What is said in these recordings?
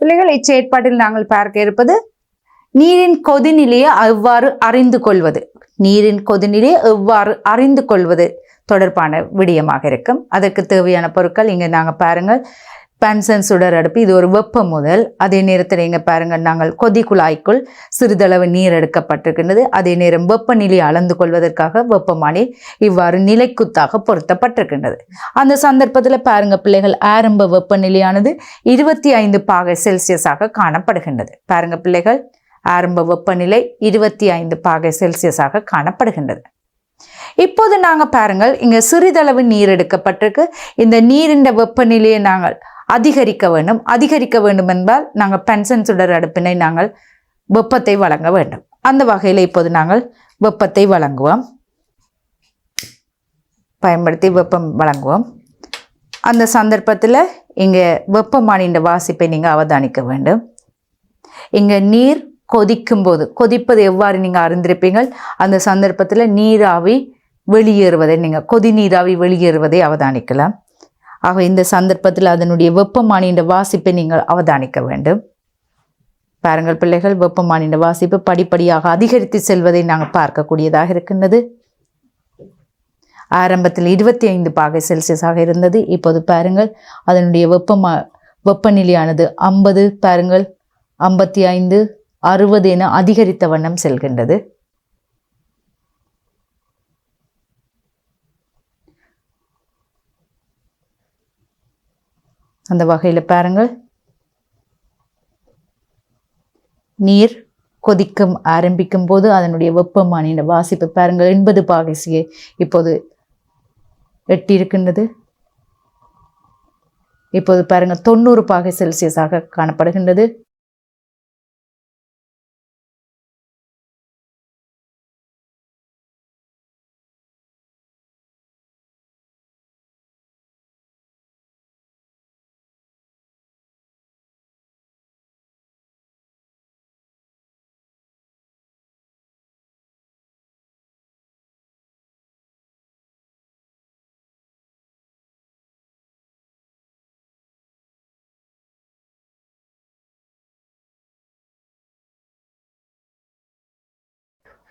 பிள்ளைகள் இச்செயற்பாட்டில் நாங்கள் பார்க்க இருப்பது நீரின் கொதிநிலையை எவ்வாறு அறிந்து கொள்வது. நீரின் கொதிநிலையை எவ்வாறு அறிந்து கொள்வது தொடர்பான விடயமாக இருக்கும். அதற்கு தேவையான பொருட்கள் இங்கே நாங்கள் பாருங்கள். பென்சன் சுடர் அடுப்பு இது ஒரு வெப்ப முதல். அதே நேரத்தில் இங்கே பாருங்கள் நாங்கள் கொதி குழாய்க்குள் சிறிதளவு நீர் எடுக்கப்பட்டிருக்கின்றது. அதே நேரம் வெப்பநிலை அளந்து கொள்வதற்காக வெப்பமானி இவ்வாறு நிலைக்குத்தாக பொருத்தப்பட்டிருக்கின்றது. அந்த சந்தர்ப்பத்தில் பாருங்கள் பிள்ளைகள் ஆரம்ப வெப்பநிலையானது இருபத்தி ஐந்து பாகை செல்சியஸாக காணப்படுகின்றது. பாருங்கள் பிள்ளைகள் ஆரம்ப வெப்பநிலை இருபத்தி ஐந்து பாகை செல்சியஸாக காணப்படுகின்றது. இப்போது நாங்கள் பாருங்கள் இங்கே சிறிதளவு நீர் எடுக்கப்பட்டிருக்கு. இந்த நீரின் வெப்பநிலையை நாங்கள் அதிகரிக்க வேண்டும். அதிகரிக்க வேண்டும் என்றால் நாங்கள் பென்சன் சுடர் அடுப்பினை நாங்கள் வெப்பத்தை வழங்க வேண்டும். அந்த வகையில் இப்போது நாங்கள் வெப்பத்தை வழங்குவோம். பயன்படுத்தி வெப்பம் வழங்குவோம். அந்த சந்தர்ப்பத்தில் இங்கே வெப்பமானியின் வாசிப்பை நீங்கள் அவதானிக்க வேண்டும். இங்கே நீர் கொதிக்கும் போது கொதிப்பது எவ்வாறு நீங்கள் அறிந்திருப்பீங்கள் அந்த சந்தர்ப்பத்தில் நீராவி வெளியேறுவதை நீங்கள் கொதி நீராவி வெளியேறுவதை அவதானிக்கலாம். ஆக இந்த சந்தர்ப்பத்தில் அதனுடைய வெப்பமானின்ற வாசிப்பை நீங்கள் அவதானிக்க வேண்டும். பாருங்கள் பிள்ளைகள் வெப்பமானின்ற வாசிப்பு படிப்படியாக அதிகரித்து செல்வதை நாங்கள் பார்க்கக்கூடியதாக இருக்கின்றது. ஆரம்பத்தில் இருபத்தி ஐந்து பாகை செல்சியஸாக இருந்தது. இப்போது பாருங்கள் அதனுடைய வெப்பமா வெப்பநிலையானது ஐம்பது பாருங்கள் ஐம்பத்தி ஐந்து அறுபது என அதிகரித்த வண்ணம் செல்கின்றது. அந்த வகையில் பாருங்கள். நீர் கொதிக்கும் ஆரம்பிக்கும் போது அதனுடைய வெப்பமானின வாசிப்பு பாருங்கள் எண்பது பாகைசியை இப்போது எட்டியிருக்கின்றது. இப்போது பாருங்கள் தொண்ணூறு பாகை செல்சியஸாக காணப்படுகின்றது.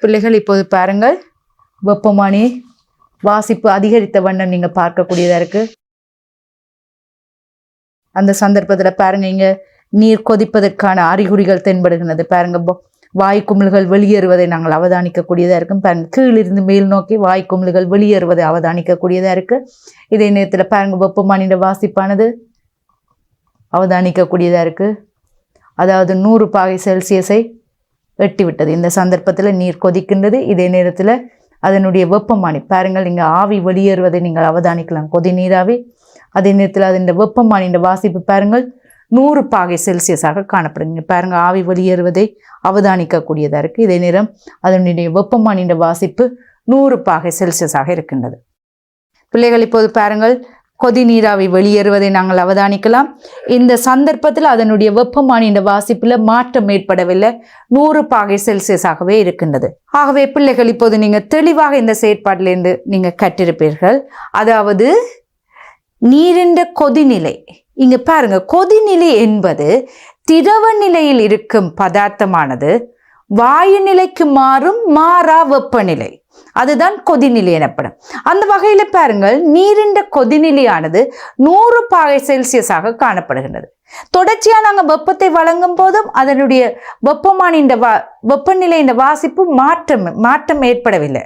பிள்ளைகள் இப்போது பாருங்கள். வெப்பமானி வாசிப்பு அதிகரித்த வண்ணம் நீங்கள் பார்க்கக்கூடியதாக இருக்கு. அந்த சந்தர்ப்பத்தில் பாருங்க இங்கே நீர் கொதிப்பதற்கான அறிகுறிகள் தென்படுகின்றது. பாருங்க வாய் குமிழ்கள் வெளியேறுவதை நாங்கள் அவதானிக்கக்கூடியதாக இருக்கும். பாருங்க கீழிருந்து மேல் நோக்கி வாய் குமிழ்கள் வெளியேறுவதை அவதானிக்கக்கூடியதாக இருக்கு. இதே நேரத்தில் பாருங்க வெப்பமானியோட வாசிப்பானது அவதானிக்கக்கூடியதாக இருக்கு. அதாவது நூறு பாகை செல்சியஸை எட்டிவிட்டது. இந்த சந்தர்ப்பத்தில் நீர் கொதிக்கின்றது. இதே நேரத்தில் அதனுடைய வெப்பமானி பாருங்கள் இங்கே ஆவி வெளியேறுவதை நீங்கள் அவதானிக்கலாம். கொதி நீராவி. அதே நேரத்தில் அதன் வெப்பமானியின் வாசிப்பு பாருங்கள். நூறு பாகை செல்சியஸாக காணப்படுங்க பாருங்கள் ஆவி வெளியேறுவதை அவதானிக்கக்கூடியதாக இருக்குது இதே நேரம் அதனுடைய வெப்பமானியின் வாசிப்பு நூறு பாகை செல்சியஸாக இருக்கின்றது. பிள்ளைகள் இப்போது பாருங்கள் கொதி நீராவி வெளியேறுவதை நாங்கள் அவதானிக்கலாம். இந்த சந்தர்ப்பத்தில் அதனுடைய வெப்பமானியின் வாசிப்பில் மாற்றம் ஏற்படவில்லை. நூறு பாகை செல்சியஸாகவே இருக்கின்றது. ஆகவே பிள்ளைகள் இப்போது நீங்கள் தெளிவாக இந்த செயற்பாட்டிலிருந்து நீங்கள் கற்றிருப்பீர்கள். அதாவது நீரின்ற கொதிநிலை. இங்கே பாருங்க கொதிநிலை என்பது திரவ நிலையில் இருக்கும் பதார்த்தமானது வாயு நிலைக்கு மாறும் மாறா வெப்பநிலை. அதுதான் கொதிநிலை எனப்படும். அந்த வகையில் பாருங்கள் நீரின் கொதிநிலையானது நூறு பாகை செல்சியஸாக காணப்படுகின்றது. தொடர்ச்சியாக நாங்கள் வெப்பத்தை வழங்கும் போதும் அதனுடைய வெப்பமானின் வா வெப்பநிலையின் வாசிப்பு மாற்றம் மாற்றம் ஏற்படவில்லை.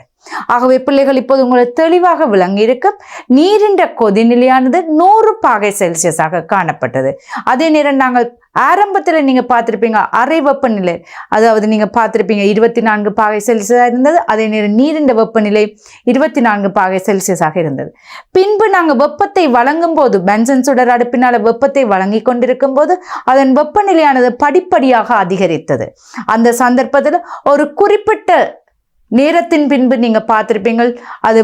ஆகவே பிள்ளைகள் இப்போது உங்களுக்கு தெளிவாக விளங்கி இருக்கும் நீரின்ற கொதிநிலையானது நூறு பாகை செல்சியஸாக காணப்பட்டது. அதே நேரம் நாங்கள் ஆரம்பத்தில் நீங்கள் பார்த்துருப்பீங்க அரை வெப்பநிலை. அதாவது நீங்கள் பார்த்துருப்பீங்க இருபத்தி நான்கு பாகை செல்சியஸாக இருந்தது அதே நேரம் நீரிண்ட வெப்பநிலை இருபத்தி நான்கு பாகை செல்சியஸாக இருந்தது. பின்பு நாங்கள் வெப்பத்தை வழங்கும் போது பென்சன் சுடர் அடுப்பினால் வெப்பத்தை வழங்கி கொண்டிருக்கும் போது அதன் வெப்பநிலையானது படிப்படியாக அதிகரித்தது. அந்த சந்தர்ப்பத்தில் ஒரு குறிப்பிட்ட நேரத்தின் பின்பு நீங்கள் பார்த்துருப்பீங்கள் அது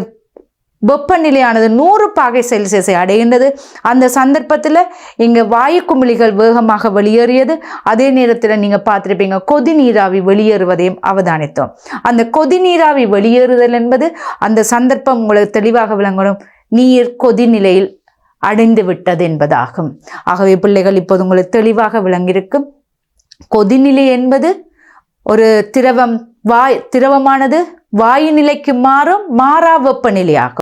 வெப்பநிலையானது நூறு பாகை செல்சியஸை அடைகின்றது. அந்த சந்தர்ப்பத்தில் இங்கே வாயு குமிழிகள் வேகமாக வெளியேறியது. அதே நேரத்தில் நீங்கள் பார்த்துருப்பீங்க கொதி நீராவி வெளியேறுவதையும் அவதானித்தோம். அந்த கொதி நீராவி வெளியேறுதல் என்பது அந்த சந்தர்ப்பம் உங்களுக்கு தெளிவாக விளங்கணும். நீர் கொதிநிலையில் அடைந்து விட்டது என்பதாகும். ஆகவே பிள்ளைகள் இப்போது உங்களுக்கு தெளிவாக விளங்கியிருக்கும். கொதிநிலை என்பது ஒரு திரவம் வாய் திரவமானது வாயு நிலைக்கு மாறும் மாறா வெப்பநிலையாகும்.